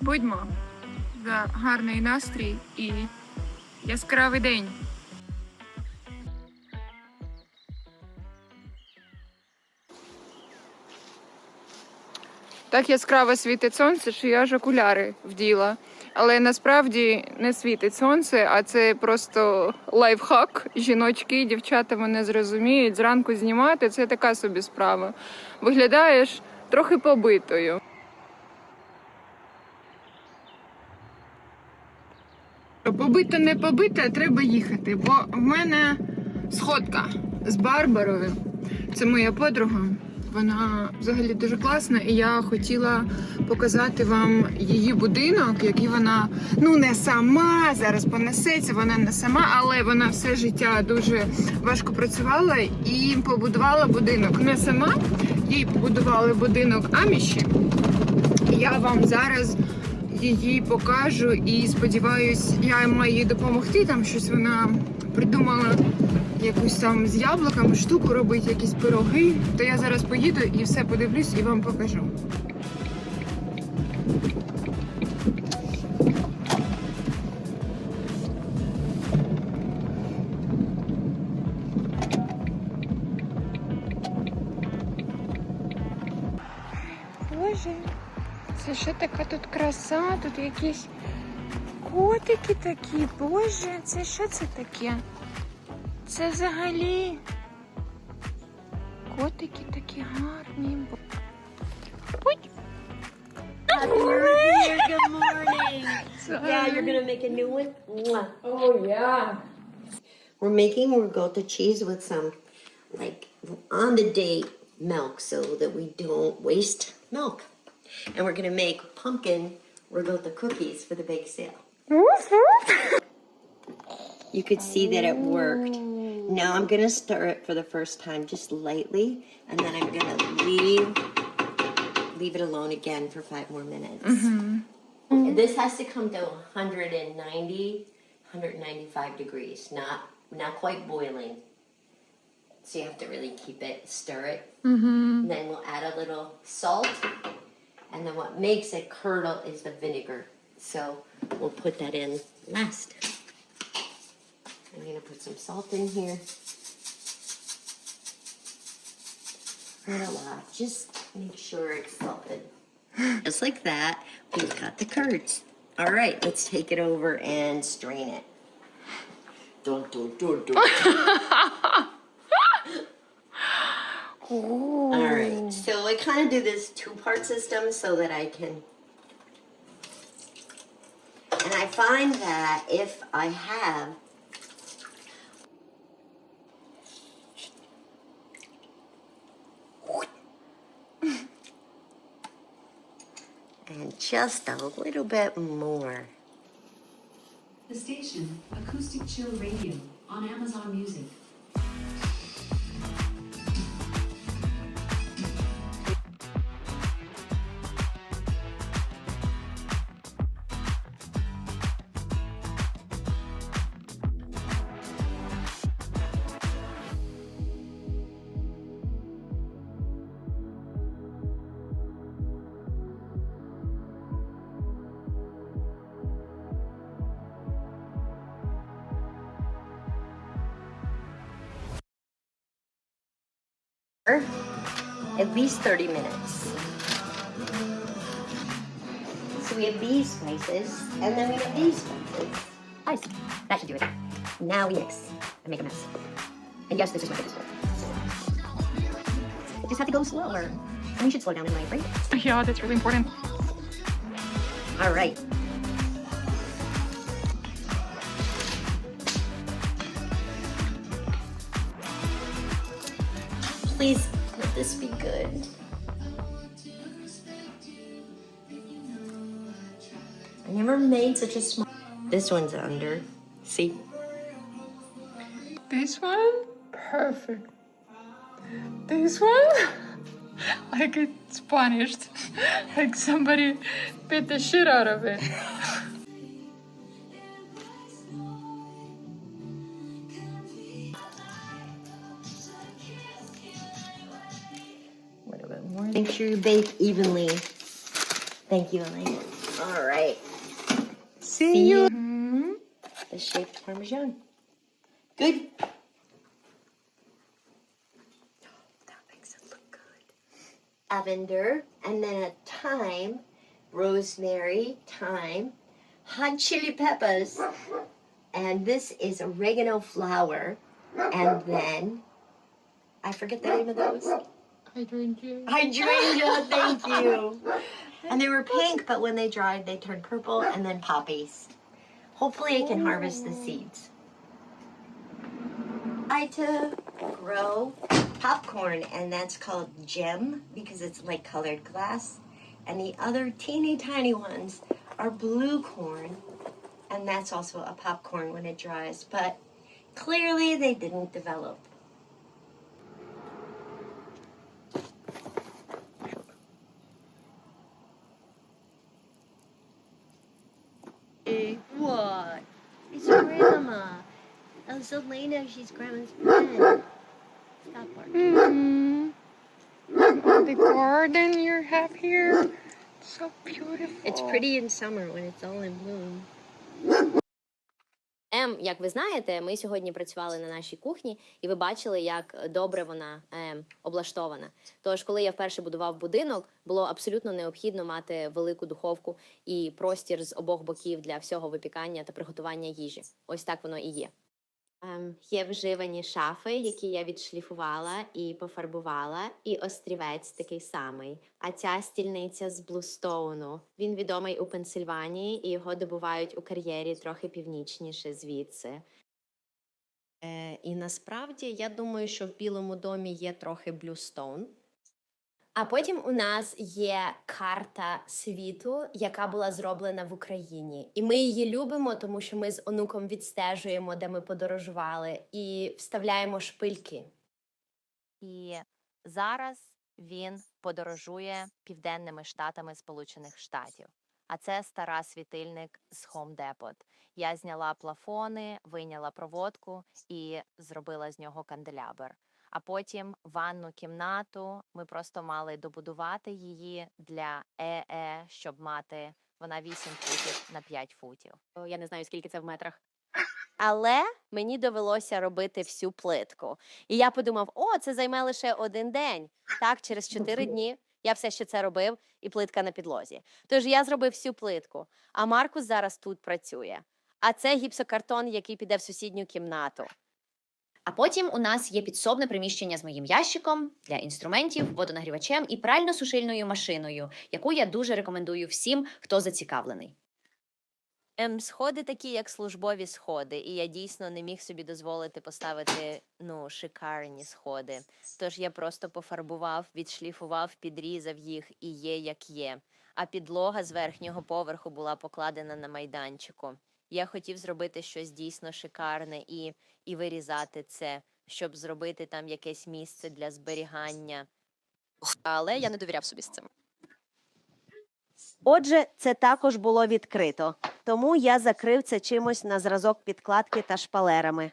Будьмо за гарний настрій і яскравий день. Так яскраво світить сонце, що я ж окуляри вділа. Але насправді не світить сонце, а це просто лайфхак. Жіночки, дівчата мене зрозуміють. Зранку знімати це така собі справа. Виглядаєш трохи побитою. Побито не побито, а треба їхати, бо в мене сходка з Барбарою. Це моя подруга. Вона взагалі дуже класна, і я хотіла показати вам її будинок, який вона ну не сама зараз понесеться. Вона не сама, але вона все життя дуже важко працювала і побудувала будинок не сама. Їй побудували будинок Аміші. Я вам зараз її покажу і сподіваюсь, я маю їй допомогти. Там щось вона придумала якусь там з яблуками штуку робить, якісь пироги. То я зараз поїду і все подивлюсь і вам покажу. Боже, це що тут краса? Тут якісь котики такі. Боже, це що це таке? Це взагалі котики такі гарні. Ой, Happy New Year. Good morning. Yeah, you're gonna make a new one. Mwah. Oh, yeah. We're making ricotta cheese with some, like, on the date milk, so that we don't waste milk. And we're gonna make pumpkin ricotta cookies for the bake sale. You could see that it worked. Now I'm gonna stir it for the first time, just lightly, and then I'm gonna leave leave it alone again for five more minutes. Mm-hmm. And This has to come to 190, 195 degrees, not not quite boiling. So you have to really keep it, stir it. And then we'll add a little salt. And then what makes it curdle is the vinegar. So we'll put that in last. I'm gonna put some salt in here. Not a lot, just make sure it's salted. Just like that, we've got the curds. All right, let's take it over and strain it. Dun, dun, dun, dun. All right, so I kind of do this two-part system so that I can. And I find that if I have and just a little bit more. The station, Acoustic Chill Radio, on Amazon Music. At least 30 minutes. So we have these spices, and then we have these spices. Nice. That should do it. Now we mix and make a mess. And yes, this is my biggest. Just have to go slower. And we should slow down in life, right? Yeah, that's really important. All right. Please let this be good. I never made such a small. This one's under. See? This one, perfect. This one, like it's punished. like somebody bit the shit out of it. more. Make sure you bake evenly. Thank you, Elaine. All right. See you. Hmm? The shaved Parmesan. Good. That makes it look good. Lavender, and then a thyme, rosemary, thyme, hot chili peppers, and this is oregano flower, and then I forget the name of those. Hydrangea. Hydrangea, thank you. And they were pink, but when they dried, they turned purple, and then poppies. Hopefully, I can harvest the seeds. I to grow popcorn, and that's called gem because it's like colored glass. And the other teeny tiny ones are blue corn, and that's also a popcorn when it dries. But clearly, they didn't develop. Elena, she's Grandma's friend. Stop barking. Mm. The garden you have here, so beautiful. It's pretty in summer when it's all in bloom. Ем, як ви знаєте, ми сьогодні працювали на нашій кухні, і ви бачили, як добре вона ем, облаштована. Тож, коли я вперше будував будинок, було абсолютно необхідно мати велику духовку і простір з обох боків для всього випікання та приготування їжі. Ось так воно і є. Ем, є вживані шафи, які я відшліфувала і пофарбувала, і острівець такий самий. А ця стільниця з Блустоуну. Він відомий у Пенсильванії, і його добувають у кар'єрі трохи північніше звідси. Е, і насправді я думаю, що в Білому домі є трохи Блюстоун. А потім у нас є карта світу, яка була зроблена в Україні. І ми її любимо, тому що ми з онуком відстежуємо, де ми подорожували, і вставляємо шпильки. І зараз він подорожує південними штатами Сполучених Штатів. А це стара світильник з Home Depot. Я зняла плафони, вийняла проводку і зробила з нього канделябр. А потім ванну кімнату ми просто мали добудувати її для ЕЕ, щоб мати вона 8 футів на 5 футів. Я не знаю, скільки це в метрах. Але мені довелося робити всю плитку. І я подумав: о, це займе лише один день. Так, через 4 дні я все ще це робив, і плитка на підлозі. Тож я зробив всю плитку. А Маркус зараз тут працює. А це гіпсокартон, який піде в сусідню кімнату. А потім у нас є підсобне приміщення з моїм ящиком для інструментів, водонагрівачем і прально-сушильною машиною, яку я дуже рекомендую всім, хто зацікавлений. Ем, сходи такі, як службові сходи, і я дійсно не міг собі дозволити поставити ну, шикарні сходи. Тож я просто пофарбував, відшліфував, підрізав їх і є як є. А підлога з верхнього поверху була покладена на майданчику. Я хотів зробити щось дійсно шикарне і, і вирізати це, щоб зробити там якесь місце для зберігання. Але я не довіряв собі з цим. Отже, це також було відкрито, тому я закрив це чимось на зразок підкладки та шпалерами.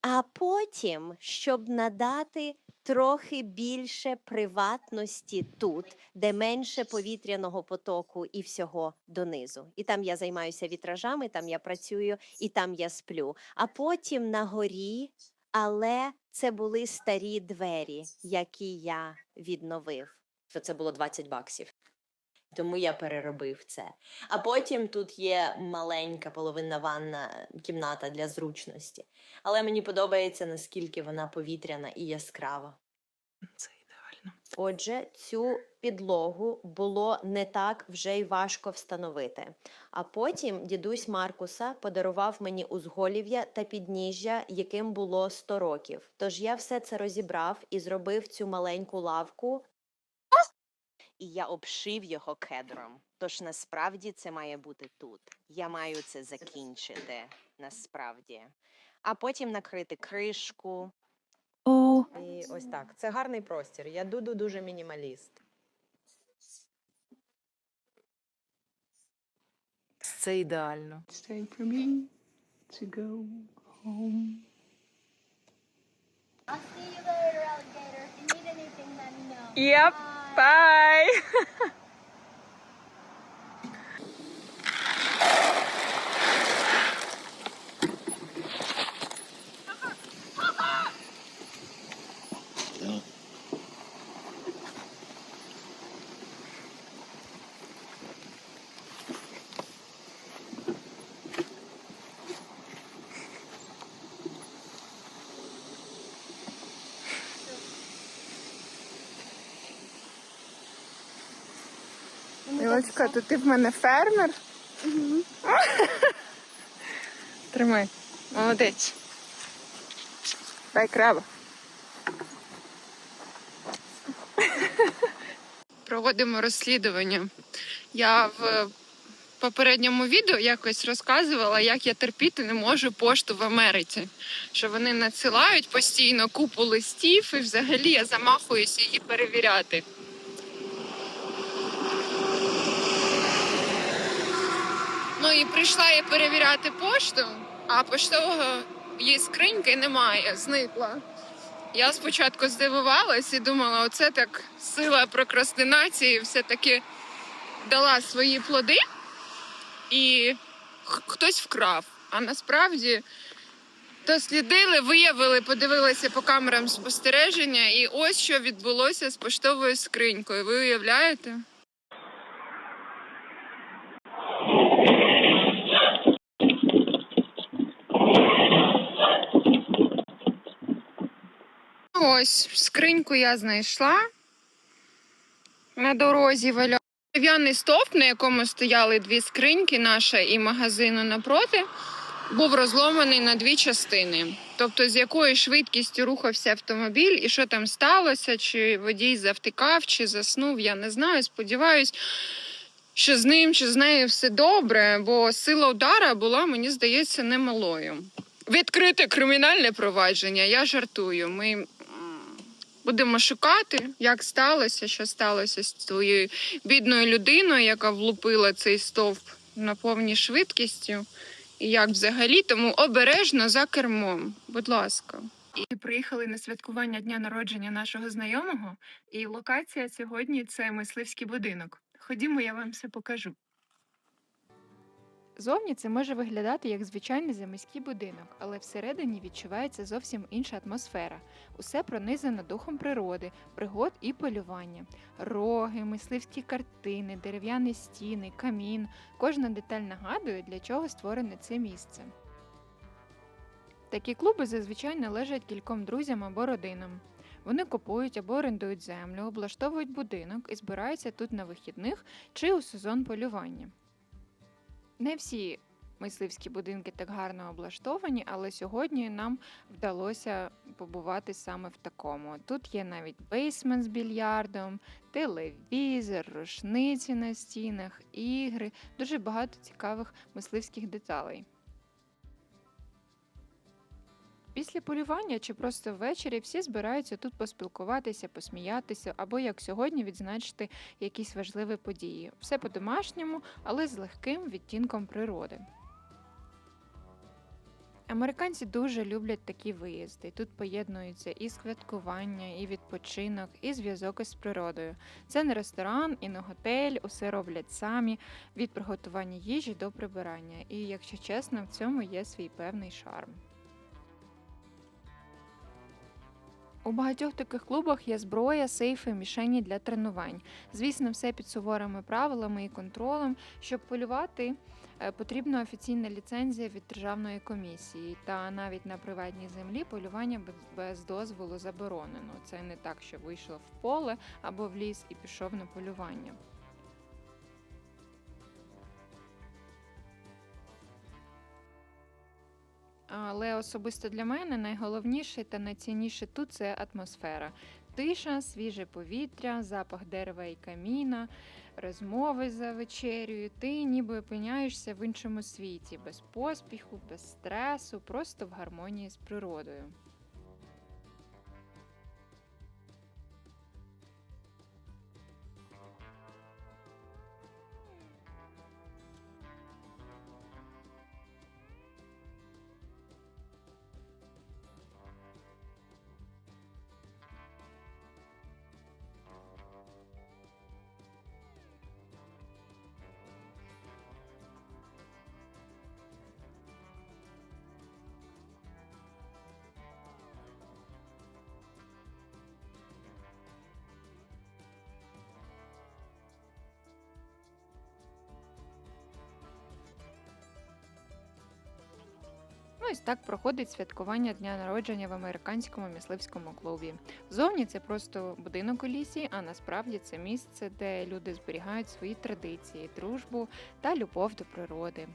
А потім, щоб надати трохи більше приватності тут, де менше повітряного потоку і всього донизу. І там я займаюся вітражами, там я працюю, і там я сплю. А потім на горі, але це були старі двері, які я відновив. То це було 20 баксів. Тому я переробив це. А потім тут є маленька половинна ванна кімната для зручності. Але мені подобається, наскільки вона повітряна і яскрава. Це ідеально. Отже, цю підлогу було не так вже й важко встановити. А потім дідусь Маркуса подарував мені узголів'я та підніжжя, яким було 100 років. Тож я все це розібрав і зробив цю маленьку лавку. І я обшив його кедром. Тож насправді це має бути тут. Я маю це закінчити насправді. А потім накрити кришку. О, І ось так. Це гарний простір. Я дуду дуже мінімаліст. Це ідеально. it's time for me to go home. I'll see you later, alligator. If you need anything, let me know. Yep. Bye. Моська, то ти в мене фермер? Тримай. Молодець. Дай краба. Проводимо розслідування. Я в попередньому відео якось розказувала, як я терпіти не можу пошту в Америці. Що вони надсилають постійно купу листів, і взагалі я замахуюся її перевіряти. Ну і прийшла я перевіряти пошту, а поштового її скриньки немає, зникла. Я спочатку здивувалась і думала, оце так сила прокрастинації все-таки дала свої плоди, і хтось вкрав. А насправді дослідили, виявили, подивилися по камерам спостереження, і ось що відбулося з поштовою скринькою. Ви уявляєте? Ось скриньку я знайшла. На дорозі валяла. Дерев'яний стовп, на якому стояли дві скриньки, наша і магазину напроти, був розломаний на дві частини. Тобто, з якою швидкістю рухався автомобіль, і що там сталося, чи водій завтикав, чи заснув, я не знаю. Сподіваюсь, що з ним чи з нею все добре, бо сила удара була, мені здається, немалою. Відкрите кримінальне провадження, я жартую. Ми будемо шукати, як сталося, що сталося з твоєю бідною людиною, яка влупила цей стовп на повній швидкістю. І як взагалі, тому обережно за кермом, будь ласка. І приїхали на святкування дня народження нашого знайомого, і локація сьогодні це мисливський будинок. Ходімо, я вам все покажу. Зовні це може виглядати як звичайний заміський будинок, але всередині відчувається зовсім інша атмосфера. Усе пронизано духом природи, пригод і полювання. Роги, мисливські картини, дерев'яні стіни, камін. Кожна деталь нагадує, для чого створене це місце. Такі клуби зазвичай належать кільком друзям або родинам. Вони купують або орендують землю, облаштовують будинок і збираються тут на вихідних чи у сезон полювання. Не всі мисливські будинки так гарно облаштовані, але сьогодні нам вдалося побувати саме в такому. Тут є навіть бейсмент з більярдом, телевізор, рушниці на стінах, ігри, дуже багато цікавих мисливських деталей. Після полювання чи просто ввечері всі збираються тут поспілкуватися, посміятися або як сьогодні відзначити якісь важливі події. Все по-домашньому, але з легким відтінком природи. Американці дуже люблять такі виїзди. Тут поєднуються і святкування, і відпочинок, і зв'язок із природою. Це не ресторан і не готель, усе роблять самі від приготування їжі до прибирання. І, якщо чесно, в цьому є свій певний шарм. У багатьох таких клубах є зброя, сейфи, мішені для тренувань. Звісно, все під суворими правилами і контролем. Щоб полювати, е, потрібна офіційна ліцензія від державної комісії. Та навіть на приватній землі полювання без, дозволу заборонено. Це не так, що вийшов в поле або в ліс і пішов на полювання. Але особисто для мене найголовніше та найцінніше тут це атмосфера. Тиша, свіже повітря, запах дерева і каміна, розмови за вечерю. Ти ніби опиняєшся в іншому світі, без поспіху, без стресу, просто в гармонії з природою. Ось так проходить святкування дня народження в американському мисливському клубі. Зовні це просто будинок у лісі, а насправді це місце, де люди зберігають свої традиції, дружбу та любов до природи.